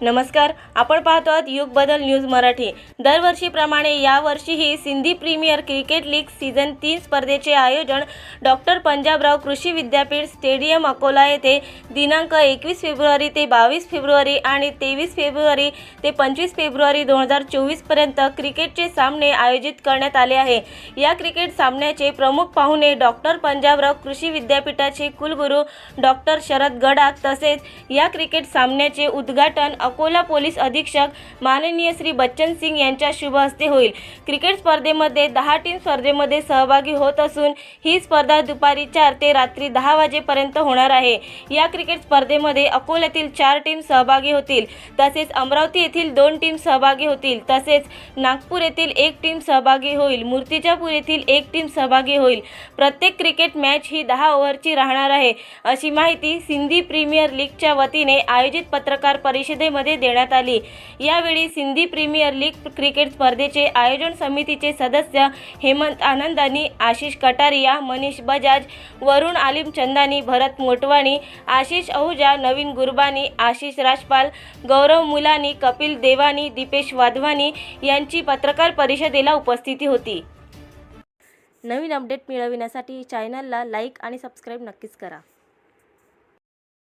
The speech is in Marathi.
नमस्कार आपण पाहतो आहात युग बदल न्यूज मराठी. दरवर्षीप्रमाणे यावर्षीही Sindhi premier cricket league season तीन स्पर्धेचे आयोजन डॉक्टर पंजाबराव कृषी विद्यापीठ स्टेडियम अकोला येथे दिनांक एकवीस फेब्रुवारी ते बावीस फेब्रुवारी आणि तेवीस फेब्रुवारी ते पंचवीस फेब्रुवारी दोन हजार चोवीसपर्यंत क्रिकेटचे सामने आयोजित करण्यात आले आहे. या क्रिकेट सामन्याचे प्रमुख पाहुणे डॉक्टर पंजाबराव कृषी विद्यापीठाचे कुलगुरू डॉक्टर शरद गडाख तसेच या क्रिकेट सामन्याचे उद्घाटन अकोला पोलीस अधीक्षक माननीय श्री बच्चन सिंग यांच्या शुभ हस्ते होईल. क्रिकेट स्पर्धेमध्ये दहा टीम स्पर्धेमध्ये सहभागी होत असून ही स्पर्धा दुपारी चार ते रात्री दहा वाजेपर्यंत होणार आहे. या क्रिकेट स्पर्धेमध्ये अकोल्यातील चार टीम सहभागी होतील. तसेच अमरावती येथील दोन टीम सहभागी होतील. तसेच नागपूर येथील एक टीम सहभागी होईल. मूर्तिजापूर येथील एक टीम सहभागी होईल. प्रत्येक क्रिकेट मॅच ही दहा ओव्हरची राहणार आहे. अशी माहिती सिंधी प्रीमियर लीगच्या वतीने आयोजित पत्रकार परिषदेमध्ये मध्ये देण्यात आली. यावेळी सिंधी प्रीमियर लीग क्रिकेट स्पर्धेचे आयोजन समितीचे सदस्य हेमंत आनंदानी आशिष कटारिया मनीष बजाज वरुण आलिम चंदानी भरत मोटवाणी आशिष अहुजा नवीन गुरबानी आशिष राजपाल गौरव मुलानी कपिल देवानी दीपेश वाधवानी यांची पत्रकार परिषदेला उपस्थिती होती. नवीन अपडेट मिळविण्यासाठी चॅनलला लाईक आणि सबस्क्राईब नक्कीच करा.